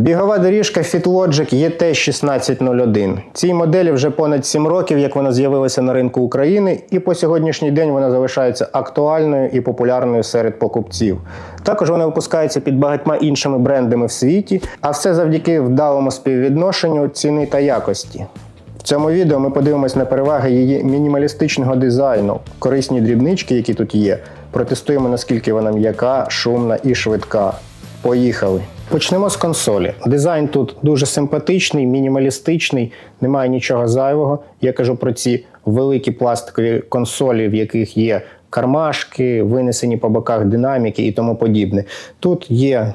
Бігова доріжка FitLogic ET1601. Цій моделі вже понад 7 років, як вона з'явилася на ринку України, і по сьогоднішній день вона залишається актуальною і популярною серед покупців. Також вона випускається під багатьма іншими брендами в світі, а все завдяки вдалому співвідношенню ціни та якості. В цьому відео ми подивимось на переваги її мінімалістичного дизайну, корисні дрібнички, які тут є. Протестуємо, наскільки вона м'яка, шумна і швидка. Поїхали. Почнемо з консолі. Дизайн тут дуже симпатичний, мінімалістичний, немає нічого зайвого. Я кажу про ці великі пластикові консолі, в яких є кармашки, винесені по боках динаміки і тому подібне. Тут є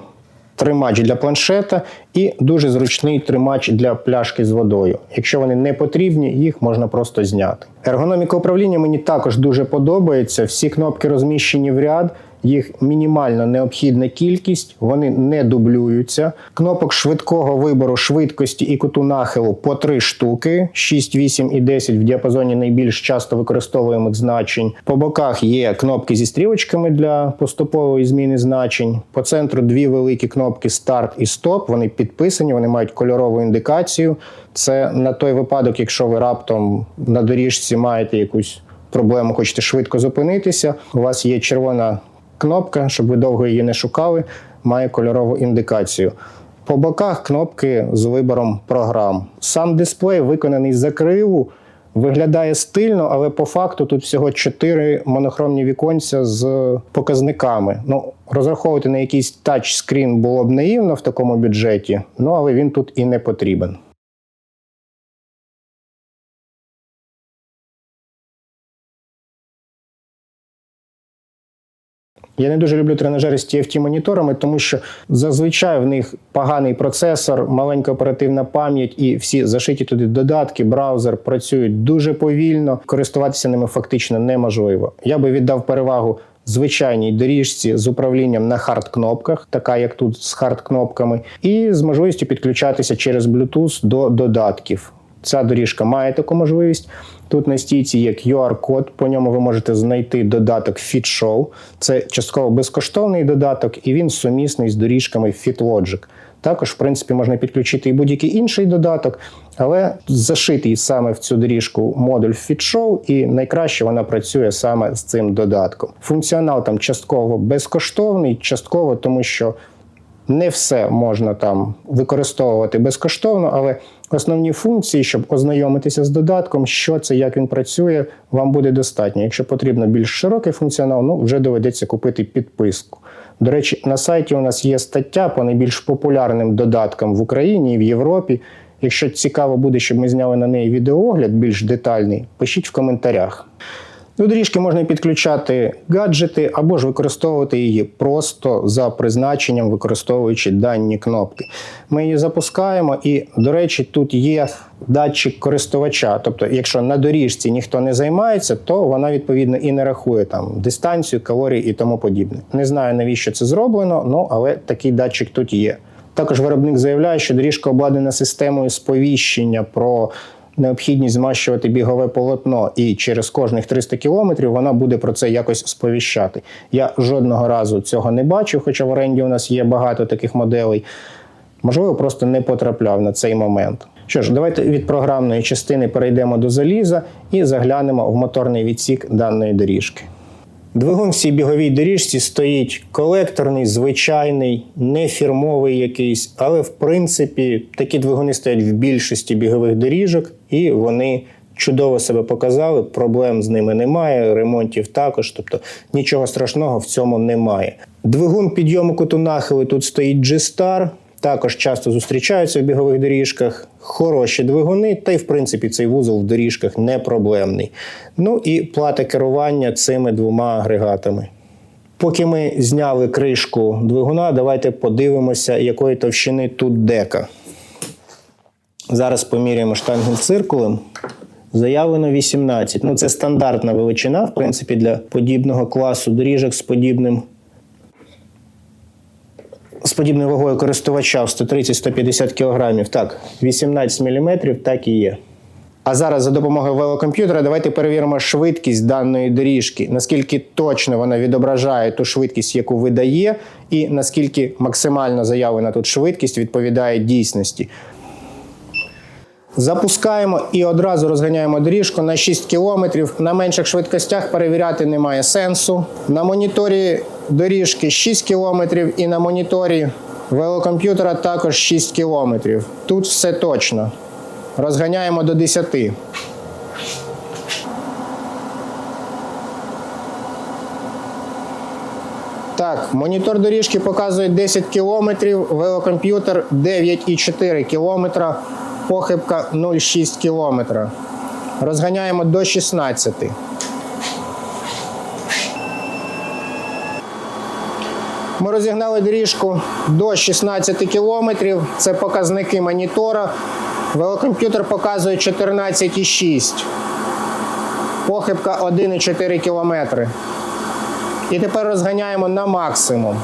тримач для планшета і дуже зручний тримач для пляшки з водою. Якщо вони не потрібні, їх можна просто зняти. Ергономіка управління мені також дуже подобається. Всі кнопки розміщені в ряд. Їх мінімально необхідна кількість, вони не дублюються. Кнопок швидкого вибору швидкості і куту нахилу по три штуки: 6, 8 і 10 в діапазоні найбільш часто використовуємих значень. По боках є кнопки зі стрілочками для поступової зміни значень. По центру дві великі кнопки старт і стоп. Вони підписані, вони мають кольорову індикацію. Це на той випадок, якщо ви раптом на доріжці маєте якусь проблему, хочете швидко зупинитися. У вас є червона кнопка, щоб ви довго її не шукали, має кольорову індикацію. По боках кнопки з вибором програм. Сам дисплей виконаний з закриву, виглядає стильно, але по факту тут всього 4 монохромні віконця з показниками. Ну, розраховувати на якийсь тачскрін було б наївно в такому бюджеті, ну але він тут і не потрібен. Я не дуже люблю тренажери з TFT моніторами, тому що зазвичай в них поганий процесор, маленька оперативна пам'ять і всі зашиті туди додатки, браузер працюють дуже повільно. Користуватися ними фактично неможливо. Я би віддав перевагу звичайній доріжці з управлінням на хард-кнопках, така як тут з хард-кнопками, і з можливістю підключатися через Bluetooth до додатків. Ця доріжка має таку можливість. Тут на стійці є QR-код, по ньому ви можете знайти додаток FitShow. Це частково безкоштовний додаток, і він сумісний з доріжками FitLogic. Також, в принципі, можна підключити і будь-який інший додаток, але зашитий саме в цю доріжку модуль FitShow, і найкраще вона працює саме з цим додатком. Функціонал там частково безкоштовний, частково тому що не все можна там використовувати безкоштовно, але основні функції, щоб ознайомитися з додатком, що це, як він працює, вам буде достатньо. Якщо потрібно більш широкий функціонал, ну вже доведеться купити підписку. До речі, на сайті у нас є стаття по найбільш популярним додаткам в Україні і в Європі. Якщо цікаво буде, щоб ми зняли на неї відеоогляд більш детальний, пишіть в коментарях. До доріжки можна підключати гаджети або ж використовувати її просто за призначенням, використовуючи дані кнопки. Ми її запускаємо, і, до речі, тут є датчик користувача. Тобто, якщо на доріжці ніхто не займається, то вона відповідно і не рахує там дистанцію, калорії і тому подібне. Не знаю навіщо це зроблено, ну але такий датчик тут є. Також виробник заявляє, що доріжка обладнана системою сповіщення про необхідність змащувати бігове полотно, і через кожних 300 кілометрів вона буде про це якось сповіщати. Я жодного разу цього не бачив, хоча в оренді у нас є багато таких моделей. Можливо, просто не потрапляв на цей момент. Що ж, давайте від програмної частини перейдемо до заліза і заглянемо в моторний відсік даної доріжки. Двигун в цій біговій доріжці стоїть колекторний, звичайний, не фірмовий якийсь, але в принципі такі двигуни стоять в більшості бігових доріжок, і вони чудово себе показали. Проблем з ними немає, ремонтів також, тобто нічого страшного в цьому немає. Двигун підйому куту нахилу тут стоїть G-Star, також часто зустрічаються в бігових доріжках. Хороші двигуни, та й в принципі цей вузол в доріжках не проблемний. Ну і плата керування цими двома агрегатами. Поки ми зняли кришку двигуна, давайте подивимося, якої товщини тут дека. Зараз поміряємо штангенциркулем. Заявлено 18. Ну, це стандартна величина, в принципі, для подібного класу доріжок з подібним з подібною вагою користувача в 130-150 кг. Так, 18 мм, так і є. А зараз за допомогою велокомп'ютера давайте перевіримо швидкість даної доріжки, наскільки точно вона відображає ту швидкість, яку видає, і наскільки максимально заявлена тут швидкість відповідає дійсності. Запускаємо і одразу розганяємо доріжку на 6 км. На менших швидкостях перевіряти немає сенсу. На моніторі доріжки 6 км і на моніторі велокомп'ютера також 6 км. Тут все точно. Розганяємо до 10. Так, монітор доріжки показує 10 км, велокомп'ютер 9,4 км, похибка 0,6 км. Розганяємо до 16. Ми розігнали доріжку до 16 км. Це показники монітора. Велокомп'ютер показує 14,6. Похибка 1,4 км. І тепер розганяємо на максимум.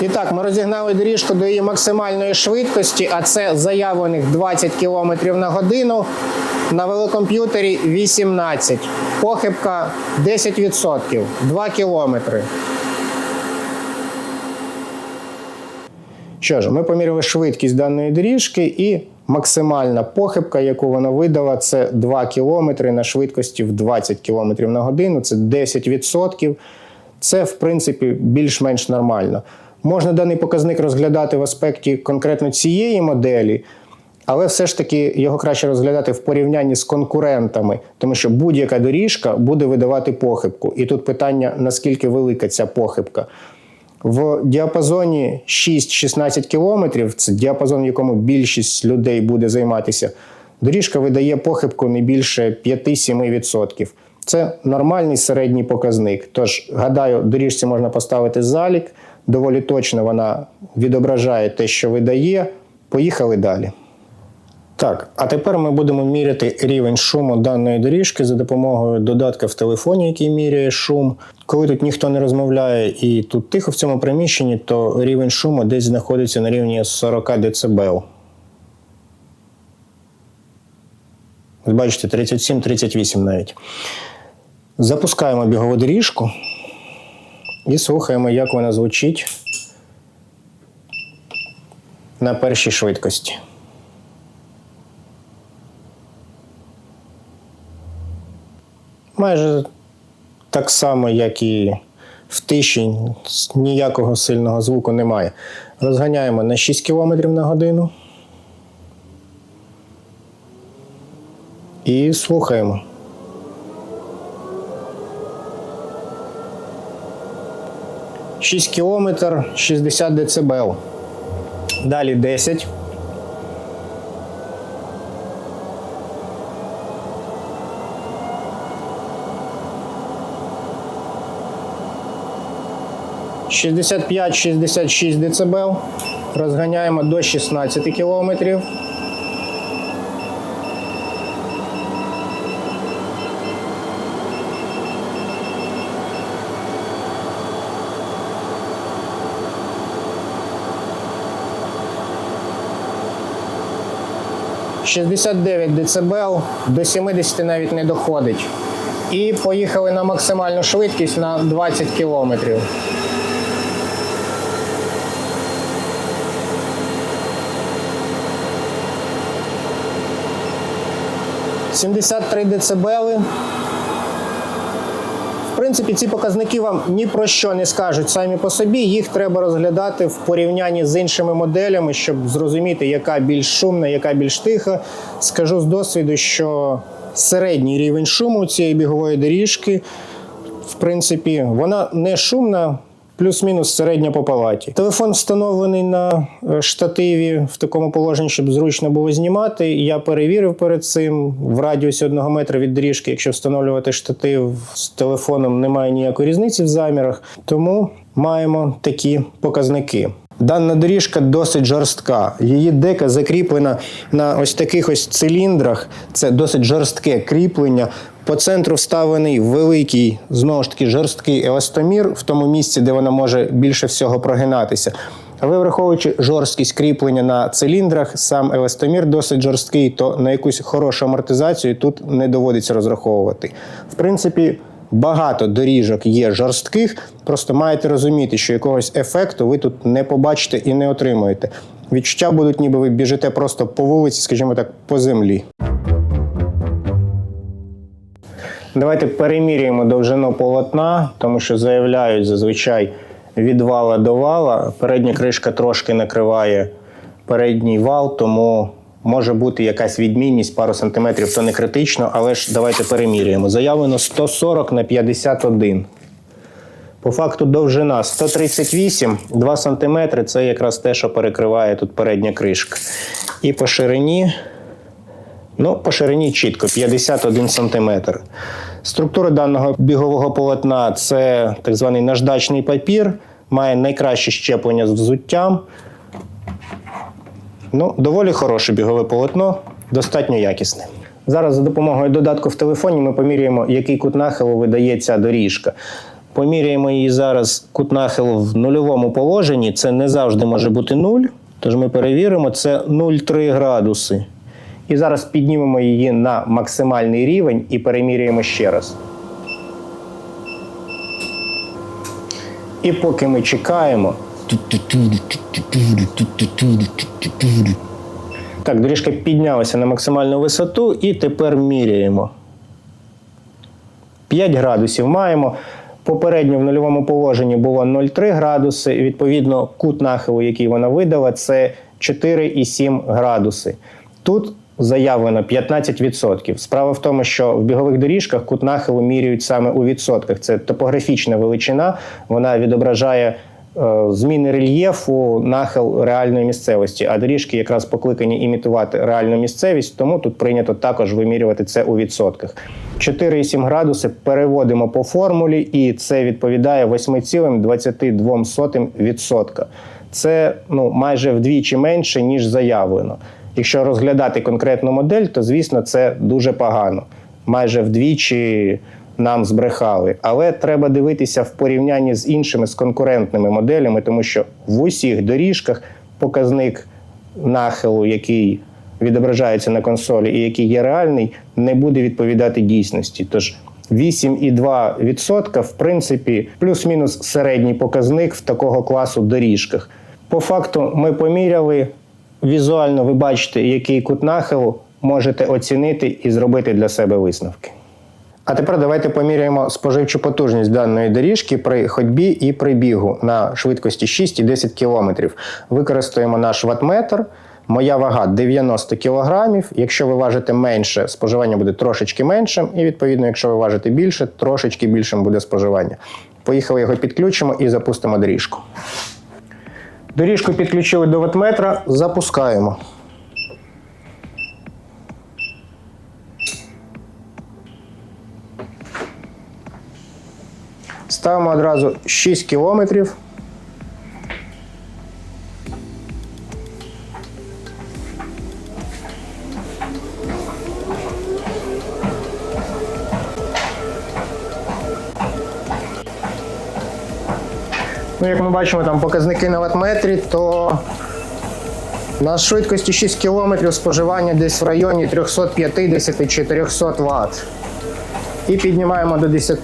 І так, ми розігнали доріжку до її максимальної швидкості, а це заявлених 20 км на годину. На велокомп'ютері 18. Похибка 10%, 2 км. Що ж, ми поміряли швидкість даної доріжки і максимальна похибка, яку вона видала, це 2 км на швидкості в 20 км на годину, це 10%. Це, в принципі, більш-менш нормально. Можна даний показник розглядати в аспекті конкретно цієї моделі, але все ж таки його краще розглядати в порівнянні з конкурентами, тому що будь-яка доріжка буде видавати похибку. І тут питання, наскільки велика ця похибка. В діапазоні 6-16 км, це діапазон, в якому більшість людей буде займатися, доріжка видає похибку не більше 5-7%. Це нормальний середній показник. Тож, гадаю, доріжці можна поставити залік, доволі точно вона відображає те, що видає. Поїхали далі. Так, а тепер ми будемо міряти рівень шуму даної доріжки за допомогою додатка в телефоні, який міряє шум. Коли тут ніхто не розмовляє і тут тихо в цьому приміщенні, то рівень шуму десь знаходиться на рівні 40 дБ. Бачите, 37-38 навіть. Запускаємо бігову доріжку і слухаємо, як вона звучить на першій швидкості. Майже так само, як і в тиші, ніякого сильного звуку немає. Розганяємо на 6 км на годину. І слухаємо. Шість кілометр 60 дБ. Далі 10. Шістдесят п'ять, шістдесят шість дБ. Розганяємо до 16 кілометрів. Шістдесят дев'ять дБ, до 70 навіть не доходить. І поїхали на максимальну швидкість на 20 кілометрів. 73 дБ. В принципі, ці показники вам ні про що не скажуть самі по собі. Їх треба розглядати в порівнянні з іншими моделями, щоб зрозуміти, яка більш шумна, яка більш тиха. Скажу з досвіду, що середній рівень шуму цієї бігової доріжки, в принципі, вона не шумна. Плюс-мінус середня по палаті. Телефон встановлений на е, штативі в такому положенні, щоб зручно було знімати. Я перевірив перед цим в радіусі одного метра від доріжки, якщо встановлювати штатив з телефоном, немає ніякої різниці в замірах. Тому маємо такі показники. Дана доріжка досить жорстка. Її дека закріплена на ось таких ось циліндрах. Це досить жорстке кріплення. По центру вставлений великий, знову ж таки, жорсткий еластомір в тому місці, де вона може більше всього прогинатися. Але враховуючи жорсткість кріплення на циліндрах, сам еластомір досить жорсткий, то на якусь хорошу амортизацію тут не доводиться розраховувати. В принципі, багато доріжок є жорстких, просто маєте розуміти, що якогось ефекту ви тут не побачите і не отримуєте. Відчуття будуть, ніби ви біжите просто по вулиці, скажімо так, по землі. Давайте переміряємо довжину полотна, тому що заявляють зазвичай від вала до вала. Передня кришка трошки накриває передній вал, тому може бути якась відмінність пару сантиметрів, то не критично, але ж давайте переміряємо. Заявлено 140 на 51. По факту довжина 138, 2 см це якраз те, що перекриває тут передня кришка. І по ширині Ну, по ширині чітко 51 см. Структура даного бігового полотна це так званий наждачний папір, має найкраще щеплення з взуттям. Ну, доволі хороше бігове полотно, достатньо якісне. Зараз за допомогою додатку в телефоні ми поміряємо, який кут нахилу видає ця доріжка. Поміряємо її зараз кут нахилу в нульовому положенні. Це не завжди може бути 0. Тож ми перевіримо, це 0,3 градуси. І зараз піднімемо її на максимальний рівень і переміряємо ще раз. І поки ми чекаємо. Так, доріжка піднялася на максимальну висоту і тепер міряємо. 5 градусів маємо. Попередньо в нульовому положенні було 0,3 градуси. І, відповідно, кут нахилу, який вона видала, це 4,7 градуси. Тут заявлено 15%. Справа в тому, що в бігових доріжках кут нахилу міряють саме у відсотках. Це топографічна величина, вона відображає зміни рельєфу, нахил реальної місцевості. А доріжки якраз покликані імітувати реальну місцевість, тому тут прийнято також вимірювати це у відсотках. 4,7 градуси переводимо по формулі, і це відповідає 8,22%. Це ну, майже вдвічі менше, ніж заявлено. Якщо розглядати конкретну модель, то звісно це дуже погано. Майже вдвічі нам збрехали. Але треба дивитися в порівнянні з іншими з конкурентними моделями, тому що в усіх доріжках показник нахилу, який відображається на консолі і який є реальний, не буде відповідати дійсності. Тож 8,2% в принципі плюс-мінус середній показник в такого класу доріжках. По факту ми поміряли. Візуально ви бачите, який кут нахилу можете оцінити і зробити для себе висновки. А тепер давайте поміряємо споживчу потужність даної доріжки при ходьбі і при бігу на швидкості 6 і 10 км. Використаємо наш ватметр. Моя вага 90 кг. Якщо ви важите менше, споживання буде трошечки меншим, і відповідно, якщо ви важите більше, трошечки більшим буде споживання. Поїхали його підключимо і запустимо доріжку. Доріжку підключили до ватметра, запускаємо. Ставимо одразу 6 кілометрів. Ну, як ми бачимо, там показники на ватметрі, то на швидкості 6 км споживання десь в районі 350-400 Вт. І піднімаємо до 10.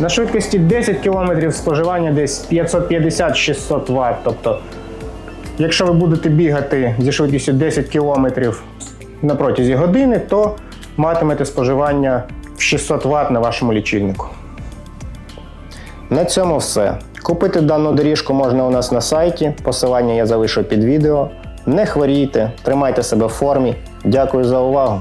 На швидкості 10 км споживання десь 550-600 Вт. Тобто, якщо ви будете бігати зі швидкістю 10 км на протязі години, то матимете споживання в 600 Вт на вашому лічильнику. На цьому все. Купити дану доріжку можна у нас на сайті. Посилання я залишу під відео. Не хворійте, тримайте себе в формі. Дякую за увагу!